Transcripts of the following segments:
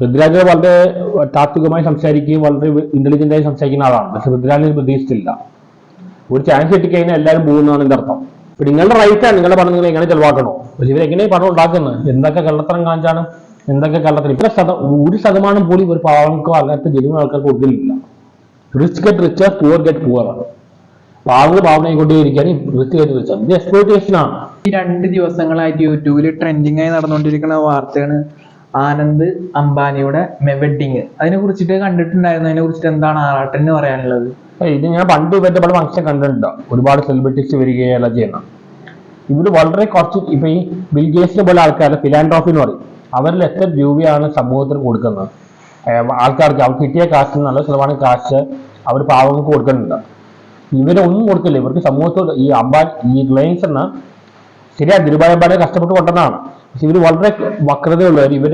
പൃഥ്വിരാജ് വളരെ താത്വികമായി സംസാരിക്കുകയും വളരെ ഇന്റലിജന്റ് ആയി സംസാരിക്കുന്ന ആളാണ്. പക്ഷെ പൃഥ്വിരാജിന് പ്രതീക്ഷിച്ചില്ല. ഒരു ചാൻസ് കിട്ടിക്കഴിഞ്ഞാൽ എല്ലാവരും പോകുന്നതാണ് എന്റെ അർത്ഥം. ഇപ്പൊ നിങ്ങളുടെ റൈറ്റാണ് നിങ്ങളുടെ പണം നിങ്ങൾ എങ്ങനെ ചെലവാക്കണോ? പക്ഷെ ഇവരെങ്ങനെ പണം ഉണ്ടാക്കുന്നത്? എന്തൊക്കെ കള്ളത്തരം കാണിച്ചാണ്? എന്തൊക്കെ കള്ളത്തരം? ഇത്ര ശത ഒരു ശതമാനം പോലും ഒരു പാവങ്ങൾക്കോ അല്ലാത്ത ജനുവിന് ആൾക്കാർക്ക് കൊടുക്കലില്ല. Rich get rich poor get poor ആണ്. പാവങ്ങൾ പാവനായി കൊണ്ടേയിരിക്കുകയാണ് റിച്ച് ഗെറ്റ് റിച്ച് ഇത് എക്സ്പ്ലോയിറ്റേഷൻ ആണ്. ഈ രണ്ട് ദിവസങ്ങളായിട്ട് യൂട്യൂബിൽ ട്രെൻഡിങ് ആയി നടന്നുകൊണ്ടിരിക്കുന്ന വാർത്തയാണ് ആനന്ദ് അംബാനിയുടെ വെഡിങ് അതിനെ കുറിച്ചിട്ട് കണ്ടിട്ടുണ്ടായിരുന്നു. അതിനെ കുറിച്ചിട്ട് എന്താണ് ആറാട്ടന് പറയാനുള്ളത്? ഇത് ഞാൻ പണ്ട് ഇവരുടെ പല ഫംഗ്ഷൻ കണ്ടിട്ടുണ്ടോ. ഒരുപാട് സെലിബ്രിറ്റീസ് വരികയല്ല ചെയ്യണം ഇവർ വളരെ കുറച്ച് ഇപ്പൊ ഈ ബിൽ ഗേറ്റ്സിനെ പോലെ ആൾക്കാരുടെ ഫിലാൻഡ്രോഫി എന്ന് പറയും. അവരിൽ എത്ര രൂപയാണ് സമൂഹത്തിന് കൊടുക്കുന്നത്? ആൾക്കാർക്ക് അവർ കിട്ടിയ കാശിൽ നല്ല ശതമാനം കാശ് അവർ പാവങ്ങൾക്ക് കൊടുക്കുന്നുണ്ട്. ഇവരൊന്നും കൊടുക്കില്ല. ഇവർക്ക് സമൂഹത്തോട് ഈ അംബാനി ഈ റിലയൻസ് എന്ന ശരിയാ ദുരുപായ കഷ്ടപ്പെട്ട് കൊണ്ടതാണ്. പക്ഷെ ഇവർ വളരെ വക്രതയുള്ളവർ ഇവർ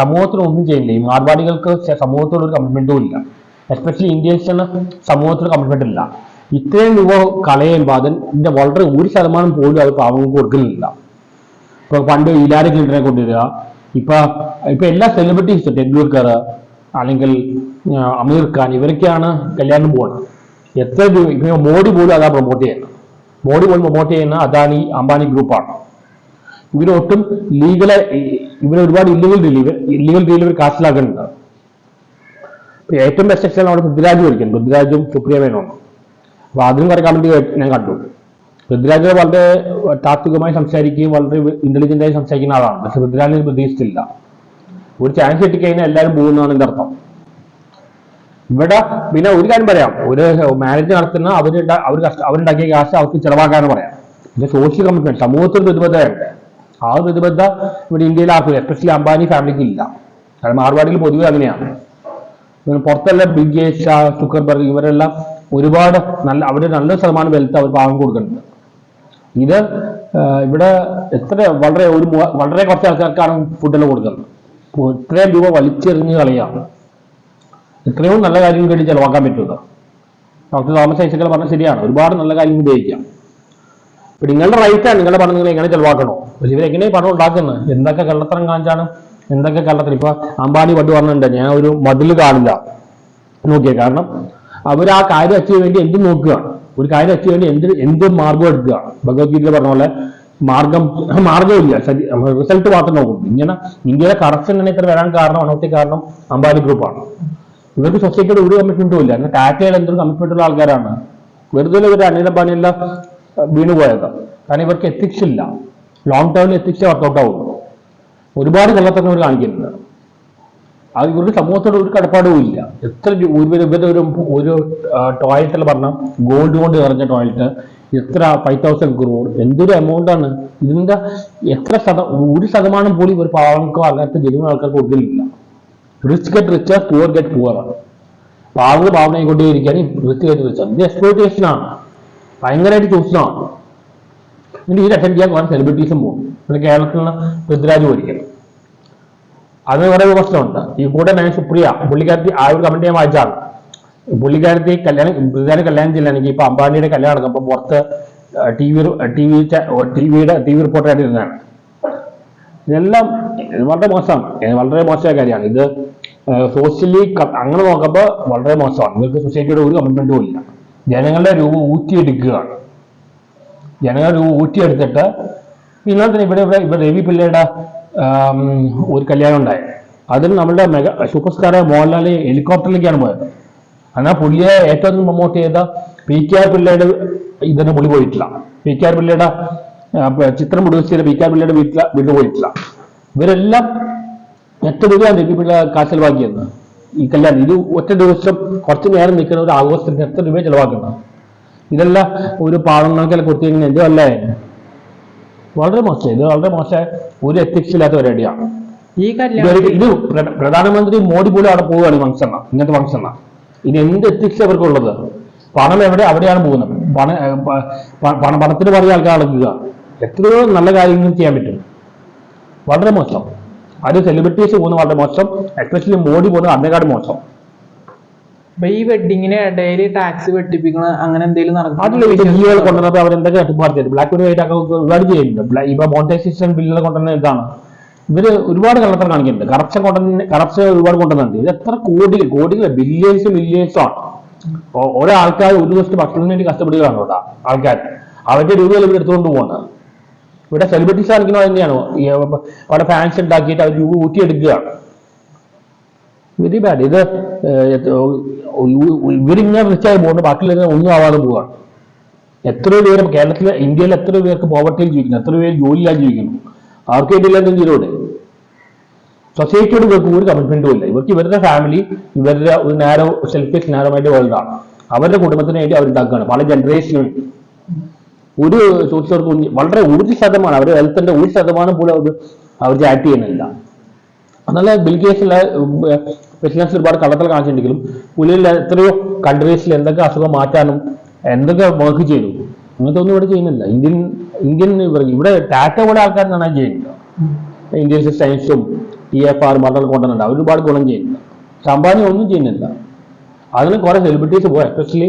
സമൂഹത്തിന് ഒന്നും ചെയ്യില്ല. ഈ മാർവാടികൾക്ക് സമൂഹത്തോട് ഒരു കമ്മിറ്റ്മെന്റും ഇല്ല. എസ്പെഷ്യലി ഇന്ത്യൻസിന് സമൂഹത്തിന് കമ്മിറ്റ്മെന്റ് ഇല്ല. ഇത്രയും രൂപ കളയുമ്പോൾ അതിന്റെ വളരെ ഒരു ശതമാനം പോലും അത് പാവങ്ങൾക്ക് കൊടുക്കുന്നില്ല. ഇപ്പൊ പണ്ട് ഇലാരി ക്ലിന്റനെ കൊണ്ടുവരിക. ഇപ്പൊ ഇപ്പൊ എല്ലാ സെലിബ്രിറ്റീസും ടെണ്ടുൽക്കർ അല്ലെങ്കിൽ അമീർ ഖാൻ ഇവരൊക്കെയാണ് കല്യാണം പോകുന്നത് എത്ര രൂപ മോഡി പോലും അതാ പ്രൊമോട്ട് ചെയ്യുന്നത്. മോഡി പോലും പ്രൊമോട്ട് ചെയ്യുന്ന അദാനി അംബാനി ഗ്രൂപ്പാണ് ഇവരൊട്ടും ലീഗലെ ഇവരെ ഒരുപാട് ഇല്ലീഗൽ ഡെലിവർ ഇല്ലീഗൽ ഡെലിവറി കാശിലാക്കുന്നുണ്ട് ഇപ്പൊ ഏറ്റവും ബെസ്റ്റ് എക്സാം അവിടെ പൃഥ്വിരാജ് പഠിക്കുന്നു പൃഥ്വിരാജും സുപ്രിയമേനോ അപ്പൊ അതിനും കുറെ കമന്റ് ഞാൻ കണ്ടു. പൃഥ്വിരാജ് വളരെ താത്വികമായി സംസാരിക്കുകയും വളരെ ഇന്റലിജന്റ് ആയി സംസാരിക്കുന്ന ആളാണ്. പക്ഷെ പൃഥ്വിരാജിന് പ്രതീക്ഷിച്ചില്ല. ഒരു ചാൻസ് കിട്ടിക്കഴിഞ്ഞാൽ എല്ലാവരും പോകുന്നതാണ് എന്റെ അർത്ഥം. ഇവിടെ പിന്നെ ഒരു കാര്യം പറയാം. ഒരു മാരേജ് നടത്തുന്ന അവർ അവർ അവരുണ്ടാക്കിയ കാശ് അവർക്ക് ചെലവാക്കാന്ന് പറയാം. പിന്നെ സോഷ്യൽ കമ്മിറ്റ്മെന്റ് സമൂഹത്തിൽ പ്രതിബദ്ധതയുണ്ട്. ആ ഒരു പ്രതിബദ്ധ ഇവിടെ ഇന്ത്യയിൽ ആർക്കും എസ്പെഷ്യലി അംബാനി ഫാമിലിക്ക് ഇല്ല. കാരണം മാർവാടിയിൽ പൊതുവെ അങ്ങനെയാണ്. പുറത്തുള്ള ബിൽ ഗേറ്റ്സ് സുക്കർബർഗ് ഇവരെല്ലാം ഒരുപാട് നല്ല അവിടെ നല്ല ശതമാനം വെൽത്ത് അവർ പാവം കൊടുക്കുന്നുണ്ട്. ഇത് ഇവിടെ എത്ര വളരെ ഒരു വളരെ കുറച്ച് ആൾക്കാർക്കാണ് ഫുഡെല്ലാം കൊടുക്കുന്നത്. ഇത്രയും രൂപ വലിച്ചെറിഞ്ഞ് കളയാണ്. ഇത്രയും നല്ല കാര്യങ്ങൾ വേണ്ടി ചെലവാക്കാൻ പറ്റുന്നത് ഡോക്ടർ തോമസ് ഐസക്കൽ പറഞ്ഞ ശരിയാണ്. ഒരുപാട് നല്ല കാര്യങ്ങൾ ഉപയോഗിക്കാം. ഇപ്പൊ നിങ്ങളുടെ റൈറ്റാണ് നിങ്ങളുടെ പണം നിങ്ങൾ എങ്ങനെ ചെലവാക്കണോ? ഇവർ ഇവരെങ്ങനെ പണം ഉണ്ടാക്കുന്നത് എന്തൊക്കെ കള്ളത്തരം കാണിച്ചാണ്? എന്തൊക്കെ കള്ളത്തരം? ഇപ്പൊ അംബാനി പണ്ട് പറഞ്ഞിട്ടുണ്ട്. ഞാൻ ഒരു മതിൽ കാണില്ല. നോക്കിയ. കാരണം അവർ ആ കാര്യം അച്ചീവ് വേണ്ടി എന്തും നോക്കുകയാണ് ഒരു കാര്യം അച്ചീവ് വേണ്ടി എന്ത് എന്ത് മാർഗം എടുക്കുക? ഭഗവത്ഗീതയിൽ പറഞ്ഞ പോലെ മാർഗം മാർഗമില്ല റിസൾട്ട് മാത്രം നോക്കും. ഇങ്ങനെ ഇന്ത്യയിലെ കറപ്ഷൻ തന്നെ ഇത്ര വരാൻ കാരണം അനവധി കാരണം അംബാനി ഗ്രൂപ്പാണ് ഇവർക്ക് സൊസൈറ്റിയുടെ ഒരു കമ്മിറ്റ്മെന്റും ഇല്ല. ടാറ്റയുടെ എന്തൊരു കമ്മിറ്റ്മെന്റ് ഉള്ള ആൾക്കാരാണ്. വെറുതെ ഒരു അനിൽ അംബാനി എല്ലാം വീണു പോയത് കാരണം ഇവർക്ക് എത്തിക്സ് ലോങ് ടേമിൽ എത്തിക്സ് വർക്കൗട്ട് ആവുള്ളൂ. ഒരുപാട് കള്ളത്തരം ഇവർ കാണിക്കുന്നുണ്ട്. അത് ഇവരുടെ സമൂഹത്തോട് ഒരു കടപ്പാടും ഇല്ല. എത്ര ഒരു ഒരു ഒരു ടോയ്ലറ്റിൽ പറഞ്ഞ ഗോൾഡ് കൊണ്ട് നിറഞ്ഞ ടോയ്ലറ്റ് എത്ര ഫൈവ് തൗസൻഡ് ക്രോർ എന്തൊരു എമൗണ്ട് ആണ്? ഇതിന്റെ എത്ര ശത ഒരു ശതമാനം പോലും ഒരു പാവങ്ങൾക്കോ അങ്ങനത്തെ ജനുവൻ ആൾക്കാർക്ക് കൊടുക്കലില്ല rich get rich poor get poor പാവങ്ങൾ പാവനായി കൊണ്ടേയിരിക്കുകയാണ് റിച്ച് ഗെറ്റ് റിച്ച് എക്സ്പ്ലോയിറ്റേഷൻ ആണ്. ഭയങ്കരമായിട്ട് ചൂഷണമാണ് എന്നിട്ട് ഇത് അറ്റൻഡ് ചെയ്യാൻ കുറെ സെലിബ്രിറ്റീസും പോകും പിന്നെ കേരളത്തിലുള്ള പൃഥ്വിരാജ് പോയിരിക്കും. അത് കുറേ പ്രശ്നമുണ്ട് ഈ കൂടെ ഞാൻ സുപ്രിയ പുള്ളിക്കാരത്തി ആ ഒരു കമന്റ് ഞാൻ വായിച്ചാണ്. പുള്ളിക്കാരത്തി കല്യാണം പൃഥ്വിരാജ് കല്യാണം ചെയ്യില്ലാണെങ്കിൽ ഇപ്പൊ അംബാനിയുടെ കല്യാണം നടക്കുമ്പോൾ പുറത്ത് T V T V T വിയുടെ ടി വി റിപ്പോർട്ടറായിട്ട് ഇരുന്നതാണ് ഇതെല്ലാം ഇത് വളരെ മോശമാണ്. വളരെ മോശമായ കാര്യമാണ്. ഇത് സോഷ്യലി അങ്ങനെ നോക്കുമ്പോൾ വളരെ മോശമാണ്. ഇവർക്ക് സൊസൈറ്റിയുടെ ഒരു കമ്മിറ്റ്മെന്റും ഇല്ല. ജനങ്ങളുടെ രൂപ ഊറ്റിയെടുക്കുകയാണ്. ജനങ്ങളുടെ രൂപ ഊറ്റിയെടുത്തിട്ട് ഇന്നലെ തന്നെ ഇവിടെ ഇവിടെ ഇവിടെ രവി പിള്ളയുടെ ഒരു കല്യാണം ഉണ്ടായി. അതിൽ നമ്മുടെ മെഗാ സൂപ്പർ സ്റ്റാർ മോഹൻലാൽ ഹെലികോപ്റ്ററിലേക്കാണ് പോയത്. എന്നാൽ പുള്ളിയെ ഏറ്റവും പ്രൊമോട്ട് ചെയ്ത പി കെ ആർ പിള്ളയുടെ ഇതിന് പുള്ളി പോയിട്ടില്ല. പി കെ ആർ പിള്ളയുടെ ചിത്രം പ്രൊഡ്യൂസ് ചെയ്ത പി കെ ആർ പിള്ളയുടെ വീട്ടിൽ വീട്ടിൽ പോയിട്ടില്ല. ഇവരെല്ലാം എത്ര രൂപയാണ് രവി പിള്ള കാശ് ചെലവാക്കിയത് ഈ കല്യാണം. ഇത് ഒറ്റ ദിവസം കുറച്ച് നേരം നിൽക്കുന്ന ഒരു ആഘോഷത്തിന് എത്ര രൂപ ചിലവാക്കണം ഇതല്ല ഒരു പാവങ്ങൾക്കെല്ലാം കൊടുത്തു കഴിഞ്ഞാൽ എന്തോ അല്ലേ? വളരെ മോശം. ഇത് വളരെ മോശം ഒരു എത്തിക്സ് ഇല്ലാത്ത പരിപാടിയാണ് ഈ ഇത് കല്യാണം ഇത് പ്രധാനമന്ത്രി മോഡി പോലും അവിടെ പോവുകയാണ് ഫംഗ്ഷൻ ഇങ്ങനത്തെ ഫംഗ്ഷൻ ഇനി എന്ത് എത്തിക്സ് അവർക്കുള്ളത്? പണം എവിടെ അവിടെയാണ് പോകുന്നത്? പണ പണത്തിന് പറഞ്ഞ ആൾക്കാർ അളക്കുക എത്രയോ നല്ല കാര്യങ്ങൾ ചെയ്യാൻ പറ്റും. വളരെ മോശം. അത് സെലിബ്രിറ്റീസ് പോകുന്ന വളരെ മോശം എസ്പെഷ്യലി മോഡി പോകുന്ന അതിനേക്കാട് മോശം. അപ്പൊ ഈ വെഡിങ്ങിന് ഇടയിൽ ടാക്സ് വെട്ടിപ്പിക്കണ അങ്ങനെ എന്തെങ്കിലും അതിൽ ഈ ബില്ലുകൾ കൊണ്ടുവന്നപ്പോൾ അവർ എന്തൊക്കെ തട്ടിപ്പാർത്തി ബ്ലാക്ക് ആൻഡ് വൈറ്റ് ഒക്കെ ഒരുപാട് ചെയ്യുന്നുണ്ട്. ഇപ്പൊ മോണിറ്റൈസേഷൻ ബില്ലുകൾ കൊണ്ടുവന്ന ഇതാണ്. ഇവർ ഒരുപാട് കള്ളത്തരം കാണിക്കുന്നുണ്ട്. കറപ്ഷൻ കൊണ്ടുവന്ന കറപ്ഷൻ ഒരുപാട് കൊണ്ടുവന്നുണ്ട് ഇത് എത്ര കോടി കോടികൾ ബില്യൻസ് മില്യൻസ് ആണ്. ഓരോ ആൾക്കാർ ഒരു ദിവസത്തെ ഭക്ഷണത്തിന് വേണ്ടി കഷ്ടപ്പെടുകയാണ് ആൾക്കാർ അവരുടെ രൂപയിൽ ഇവർ എടുത്തുകൊണ്ട് പോകുന്നത് ഇവിടെ സെലിബ്രിറ്റീസ് കാണിക്കുന്നത് തന്നെയാണ് അവിടെ ഫാൻസ് ഉണ്ടാക്കിയിട്ട് അവർ രൂപ ഊറ്റിയെടുക്കുകയാണ് വെരി ബാഡ് ഇത് ഇവരിങ്ങനെ റിച്ചായി പോകുന്നു ബാക്കിയുള്ള ഒന്നും ആവാതെ പോവാണ് എത്രയോ പേര് കേരളത്തിലെ ഇന്ത്യയിൽ എത്ര പേർക്ക് പോവർട്ടിയിൽ ജീവിക്കുന്നു. എത്ര പേര് ജോലിയില്ലാതെ ജീവിക്കുന്നു. അവർക്ക് വേണ്ടിയില്ല എന്തെങ്കിലും സൊസൈറ്റിയോട് ഇവർക്ക് ഒരു കമ്മിറ്റ്മെന്റും ഇല്ല. ഇവർക്ക് ഇവരുടെ ഫാമിലി ഇവരുടെ ഒരു നാരോ സെൽഫിഷ് നാരോമായിട്ട് വേൾഡാണ് അവരുടെ കുടുംബത്തിന് വേണ്ടി അവർ ഉണ്ടാക്കുകയാണ് പല ജനറേഷനും ഒരു ചോദിച്ചവർക്ക് വളരെ ഒരു ശതമാനം അവരുടെ വെൽത്തിന്റെ ഒരു ശതമാനം പോലും അവർ അവർ ചാറ്റ് ചെയ്യുന്നില്ല. അതല്ല ബിൽഗേസിലെ ബിസിനസ് ഒരുപാട് കള്ളത്തിൽ കാണിച്ചിട്ടുണ്ടെങ്കിലും പുലിയിൽ എത്രയോ കൺട്രീസിൽ എന്തൊക്കെ അസുഖം മാറ്റാനും എന്തൊക്കെ വർക്ക് ചെയ്തു അങ്ങനത്തെ ഒന്നും ഇവിടെ ചെയ്യുന്നില്ല. ഇന്ത്യൻ ഇന്ത്യൻ ഇവിടെ ടാറ്റ പോലെ ആൾക്കാർ നന്നായി ചെയ്യുന്നുണ്ട് ഇന്ത്യൻ സയൻസും ടി എഫ് ആർ മർദ്ദം കൊണ്ടുവന്നുണ്ട് അവർ ഒരുപാട് ഗുണം ചെയ്യുന്നുണ്ട് സംഭാവന ഒന്നും ചെയ്യുന്നില്ല. അതിന് കുറെ സെലിബ്രിറ്റീസ് പോയി. എസ്പെഷ്യലി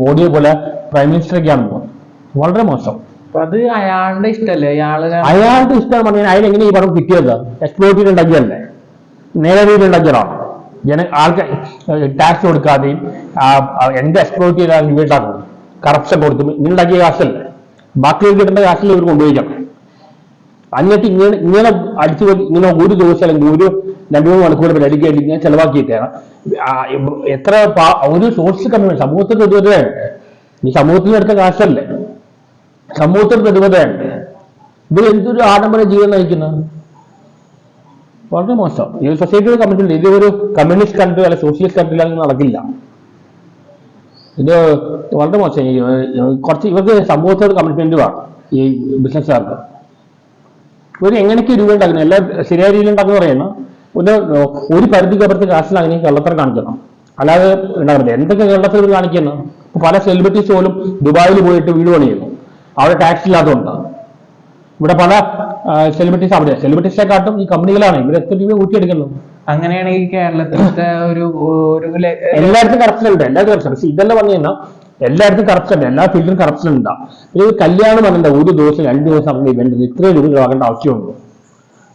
മോഡിയെ പോലെ പ്രൈം മിനിസ്റ്ററൊക്കെയാണ് പോകുന്നത് വളരെ മോശം. അത് അയാളുടെ ഇഷ്ടല്ലേ? അയാൾ അയാളുടെ ഇഷ്ടം പറഞ്ഞാൽ അയാൾ എങ്ങനെ ഈ പടം കിട്ടിയത്? എക്സ്പ്ലോർ ചെയ്തുണ്ടാക്കിയല്ലേ നേരെ ഉണ്ടാക്കിയതാണ് ജന ആൾക്ക് ടാക്സ് കൊടുക്കാതെയും എന്റെ ആ, എന്ത് എക്സ്പ്ലോർ ചെയ്താൽ വീട്ടാക്കും കറപ്ഷൻ കൊടുത്തും ഇങ്ങനെയുണ്ടാക്കിയ കാശല്ലേ? ബാക്കി കിട്ടേണ്ട കാശിൽ ഇവർ കൊണ്ടുപോയിക്കണം എന്നിട്ട് ഇങ്ങനെ ഇങ്ങനെ അടിച്ചു പോയി ഇങ്ങനെ ഒരു ദിവസം അല്ലെങ്കിൽ ഒരു രണ്ടു മൂന്ന് മണിക്കൂർ ഡെഡിക്കേറ്റ് ഇങ്ങനെ ചെലവാക്കിയിട്ടാണ്. എത്ര ഒരു സോഴ്സ് കമ്മ്യൂണിറ്റി സമൂഹത്തിൽ ഇതുവരെ ഈ സമൂഹത്തിൽ എടുത്ത കാശല്ലേ? സമൂഹത്തിൽ പ്രതിബദ്ധതയുണ്ട് ഇവർ എന്തൊരു ആഡംബര ജീവിതം നയിക്കുന്നത് വളരെ മോശം. ഈ സൊസൈറ്റിയുടെ കമ്മിറ്റി ഇത് ഒരു കമ്മ്യൂണിസ്റ്റ് കൺട്രി അല്ല സോഷ്യലിസ്റ്റ് കൺട്രി അല്ലെങ്കിൽ നടക്കില്ല. ഇത് വളരെ മോശം. കുറച്ച് ഇവർക്ക് സമൂഹത്തോട് കമ്മിറ്റ്മെന്റ് വേണം ഈ ബിസിനസ്സുകാർക്ക് ഇവർ എങ്ങനെയൊക്കെ രൂപ ഉണ്ടാക്കുന്നത് എല്ലാ ശരിയായ രീതിയിൽ ഉണ്ടാക്കുന്ന പറയുന്ന. ഒരു ഒരു പരിധിക്ക് അപ്പുറത്ത് അങ്ങനെ കള്ളത്തരം കാണിക്കണം. അല്ലാതെ ഉണ്ടാവില്ല എന്തൊക്കെ കള്ളത്തരം കാണിക്കുന്നത് കാണിക്കുന്നു? പല സെലിബ്രിറ്റീസ് പോലും ദുബായിൽ പോയിട്ട് വീട് പണിയുന്നു. അവിടെ ടാക്സ് ഇല്ലാത്തതുകൊണ്ടാണ് ഇവിടെ പല സെലിബ്രിറ്റീസ് അവിടെ. സെലിബ്രിറ്റീസിനെക്കാട്ടും ഈ കമ്പനികളാണ് ഇവർ എത്ര രൂപ ഊറ്റിയെടുക്കുന്നു അങ്ങനെയാണെങ്കിൽ കേരളത്തിലത്തെ ഒരു ഒരു എല്ലായിടത്തും കറപ്ഷൻ ഉണ്ട്. എല്ലായിടത്തും കറപ്ഷൻ പക്ഷെ ഇതെല്ലാം പറഞ്ഞു കഴിഞ്ഞാൽ എല്ലായിടത്തും കറപ്ഷൻ ഉണ്ട്. എല്ലാ ഫീൽഡിലും കറപ്ഷൻ ഉണ്ടാ. ഇത് കല്യാണം പറഞ്ഞിട്ടുണ്ട് ഒരു ദിവസം രണ്ട് ദിവസം അങ്ങനെ ഇവന്റ് ഇത്രയും രൂപ ആകേണ്ട ആവശ്യമുണ്ട്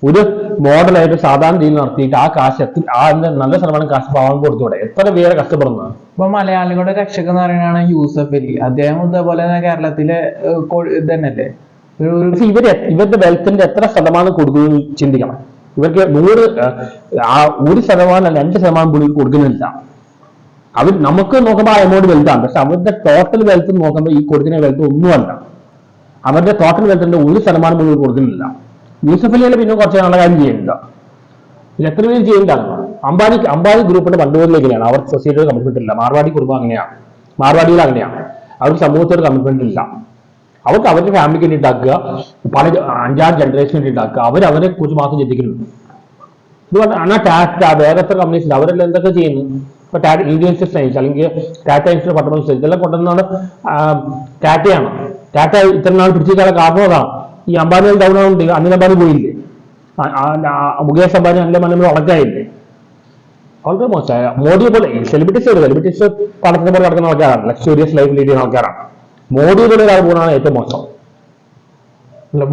ഒരു മോഡലായിട്ട് സാധാരണ രീതിയിൽ നടത്തിയിട്ട് ആ കാശ് എത്ര ആ നല്ല ശതമാനം കാശ് പാവം കൊടുത്തൂടെ? എത്ര പേരെ കഷ്ടപ്പെടുന്നത് ഇപ്പൊ മലയാളികളുടെ രക്ഷകൻ എന്ന് പറയുന്നതാണ് യൂസഫ് അലി. അദ്ദേഹം ഇതേപോലെ തന്നെ കേരളത്തിലെ ഇതന്നല്ലേ ഇവർ ഇവരുടെ വെൽത്തിന്റെ എത്ര ശതമാനം കൊടുക്കുന്നു ചിന്തിക്കണം. ഇവർക്ക് നൂറ് ആ ഒരു ശതമാനം അല്ല രണ്ട് ശതമാനം പോലും കൊടുക്കുന്നില്ല. അവർ നമുക്ക് നോക്കുമ്പോൾ ആ എമൗണ്ട് വലുതാണ്. പക്ഷെ അവരുടെ ടോട്ടൽ വെൽത്ത് നോക്കുമ്പോൾ ഈ കൊടുക്കുന്ന വെൽത്ത് ഒന്നുമല്ല. അവരുടെ ടോട്ടൽ വെൽത്തിന്റെ ഒരു ശതമാനം പോലും കൊടുക്കുന്നില്ല. യൂസഫ് അലിയിൽ പിന്നെ കുറച്ച് നല്ല കാര്യം ചെയ്യുന്നില്ല ഇത് എത്ര പേര് ചെയ്യുന്നതാണ് അംബാനി അംബാനി ഗ്രൂപ്പിന്റെ പണ്ടുപോലിലേക്കാണ് അവർ സൊസൈറ്റിയുടെ കമ്മിറ്റ്മെന്റ് ഇല്ല. മാർവാടി കുടുംബം അങ്ങനെയാണ് മാർവാടികൾ അങ്ങനെയാണ് അവർക്ക് സമൂഹത്തോട് കമ്മിറ്റ്മെന്റ് ഇല്ല. അവർക്ക് അവരുടെ ഫാമിലിക്ക് വേണ്ടി ഉണ്ടാക്കുക. പല അഞ്ചാറ് ജനറേഷൻ വേണ്ടി ഉണ്ടാക്കുക. അവർ അവരെ കുറിച്ച് മാത്രം ചിന്തിക്കുന്നുണ്ട്. ആ ടാറ്റ വേറെ എത്ര കമ്പനീസ് അവരെല്ലാം എന്തൊക്കെ ചെയ്യുന്നു? ഇപ്പൊ ടാറ്റ ഇന്ത്യൻ സയൻസ് അല്ലെങ്കിൽ ടാറ്റ ഇൻസ്റ്റിറ്റ്യൂട്ട് പട്ടണം ഇതെല്ലാം കൊണ്ടുവന്നാണ് ടാറ്റയാണ്. ടാറ്റ ഇത്ര നാൾ പിടിച്ചിരിക്കാനുള്ള കാരണം അതാണ്. ഈ അംബാനി ഡൗൺ ആവുന്നുണ്ട്. അനിൽ അംബാനി പോയില്ലേ? മുകേഷ് അംബാനി അനിൽ അംബാനി ഉണക്കായില്ലേ വളരെ മോശമായ. മോഡിയെ പോലെ സെലിബ്രിറ്റീസ് സെലിബ്രിറ്റീസ് പണത്തിന് പോലെ നടക്കുന്ന ആൾക്കാരാണ്. ലക്ഷറിയസ് ലൈഫ് ലീഡ് ചെയ്യുന്ന ആൾക്കാരാണ്. മോഡിയെ പോലെ ഒരാൾ പോകുന്നതാണ് ഏറ്റവും മോശം.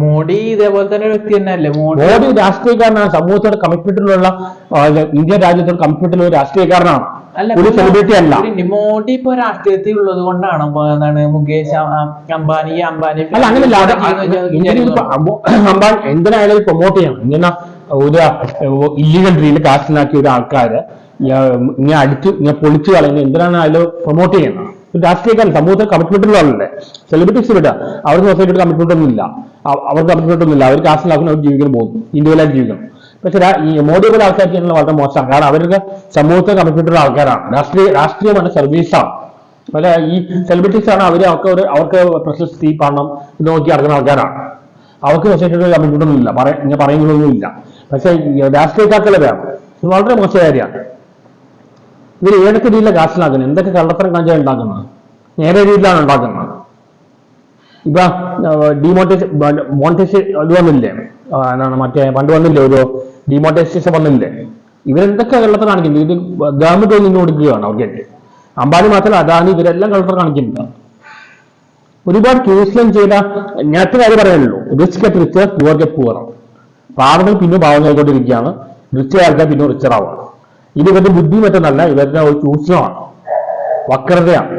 മോഡി ഇതേപോലെ തന്നെ ഒരു വ്യക്തി തന്നെയല്ലേ? മോഡി രാഷ്ട്രീയക്കാരനാണ്. സമൂഹത്തോട് കമ്മിറ്റ്മെന്റിലുള്ള ഇന്ത്യൻ രാജ്യത്തോട് കമ്മിറ്റ്മെന്റിലുള്ള ഒരു രാഷ്ട്രീയക്കാരനാണ്. ഒരു സെലിബ്രിറ്റി അല്ല. നിമോഡി. മോഡി ഇപ്പൊ രാഷ്ട്രീയത്തിൽ ഉള്ളത് കൊണ്ടാണ് എന്താണ് മുകേഷ് അംബാനി അംബാനി അല്ല അങ്ങനെയല്ല അംബാനി എന്തിനായാലും പ്രൊമോട്ട് ചെയ്യണം. ഇങ്ങനെ ഒരു ഇല്ലീഗൽ രീതിയിൽ കാശിലാക്കിയ ഒരു ആൾക്കാര് ഇങ്ങനെ അടിച്ച് ഇങ്ങനെ പൊളിച്ചു കളയുന്നത് എന്തിനാണ് അതിൽ പ്രൊമോട്ട് ചെയ്യണം ഒരു രാഷ്ട്രീയക്കാരൻ സമൂഹത്തിൽ കമ്മിറ്റ്മെന്റ് ഉള്ളതല്ലേ സെലിബ്രിറ്റീസ് വിടുക അവർക്ക് സൊസൈറ്റിയുടെ കമ്മിറ്റ്മെന്റ് ഒന്നും ഇല്ല അവർക്ക് കമ്മിറ്റ്മെന്റ് ഒന്നും ഇല്ല അവർ കാശിലാക്കുന്ന അവർ ജീവിക്കാൻ പോകും ഇന്ത്യയിലായിട്ട് ജീവിക്കണം പക്ഷെ ഈ മോദി പോലെ ആൾക്കാർക്ക് വളരെ മോശമാണ്. കാരണം അവർക്ക് സമൂഹത്തെ കമ്പ്യൂട്ടർ ആൾക്കാരാണ്. രാഷ്ട്രീയ രാഷ്ട്രീയമാണ് സർവീസാണ് പല ഈ സെലിബ്രിറ്റീസ് ആണ് അവർ അവർക്ക് ഒരു അവർക്ക് പ്രശസ്തി പണം ഇത് നോക്കി നടക്കുന്ന ആൾക്കാരാണ്. അവർക്ക് പക്ഷേ പറയ- ഇങ്ങനെ പറയുന്നതൊന്നും ഇല്ല പക്ഷെ രാഷ്ട്രീയക്കാർക്കുള്ള വേണം ഇത് വളരെ മോശം കാര്യമാണ്. ഇവർ ഏതൊക്കെ രീതിയിലെ കാശിലാക്കുന്നത് എന്തൊക്കെ കള്ളത്തരം കാഞ്ചാണ് ഉണ്ടാക്കുന്നത്? നേരെ രീതിയിലാണ് ഉണ്ടാക്കുന്നത്? ഇപ്പൊ ഡിമോട്ടേഷൻ മോണിറ്റേഷൻ ഇത് വന്നില്ലേ? എന്താണ് മറ്റേ പണ്ട് വന്നില്ലേ ഒരു ഡിമോട്ടൈസേഷൻ വന്നില്ലേ? ഇവരെന്തൊക്കെ കള്ളത്തരം കാണിക്കുന്നത് ഇത് ഗവൺമെന്റ് നിന്ന് കൊടുക്കുകയാണ് അവർക്ക്. അംബാനി മാത്രമല്ല അതാണ് ഇവരെല്ലാം കള്ളത്തരം കാണിക്കുന്നുണ്ട്. ഒരുപാട് കേസിലും ചെയ്ത നേരത്തെ കാര്യം പറയാനുള്ളൂ. Rich get rich poor get poor പാവങ്ങൾ പിന്നെ പാവങ്ങളായിക്കൊണ്ടിരിക്കുകയാണ് റിച്ച് ആൾക്കാർ പിന്നെ റിച്ചർ ആവുകയാണ്. ഇത് ഇവരുടെ ബുദ്ധി മറ്റൊന്നല്ല ഇവരുടെ ഒരു ചൂഷണമാണ്. വക്രതയാണ്.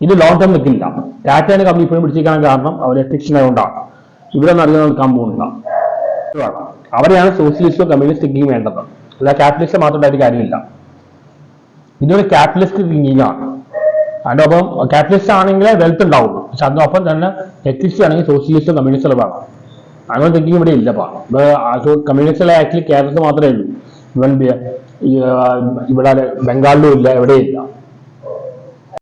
ഇത് ലോങ് ടേം നിൽക്കില്ല ടാറ്റാന കമ്പനി ഇപ്പോഴും പിടിച്ചിരിക്കാൻ കാരണം അവർ എഫിക്ഷൻ ആയതുകൊണ്ടാണ് ഇവിടെ നടക്കുന്ന നിൽക്കാൻ അവരെയാണ് സോഷ്യലിസ്റ്റോ കമ്മ്യൂണിസ്റ്റ് തിങ്കിങ് വേണ്ടത്. അല്ല ക്യാപിറ്റലിസ്റ്റ് മാത്രമായിട്ട് കാര്യമില്ല. ഇതൊരു ക്യാപിറ്റലിസ്റ്റ് തിങ്കിങ് ആണ് അതിന്റെ ഒപ്പം ക്യാപിറ്റലിസ്റ്റ് ആണെങ്കിൽ വെൽത്ത് ഉണ്ടാവും പക്ഷെ അതിനൊപ്പം തന്നെ എത്തിക്സ് ആണെങ്കിൽ സോഷ്യലിസ്റ്റോ കമ്മ്യൂണിസ്റ്റോ വേണം. അങ്ങനെ തിങ്കിങ് ഇവിടെ ഇല്ല കമ്മ്യൂണിസ്റ്റ് ആക്ച്വലി കേരളത്തിൽ മാത്രമേ ഉള്ളൂ. ഇവൻ ഇവിടെ ബംഗാളിലും ഇല്ല എവിടെയില്ല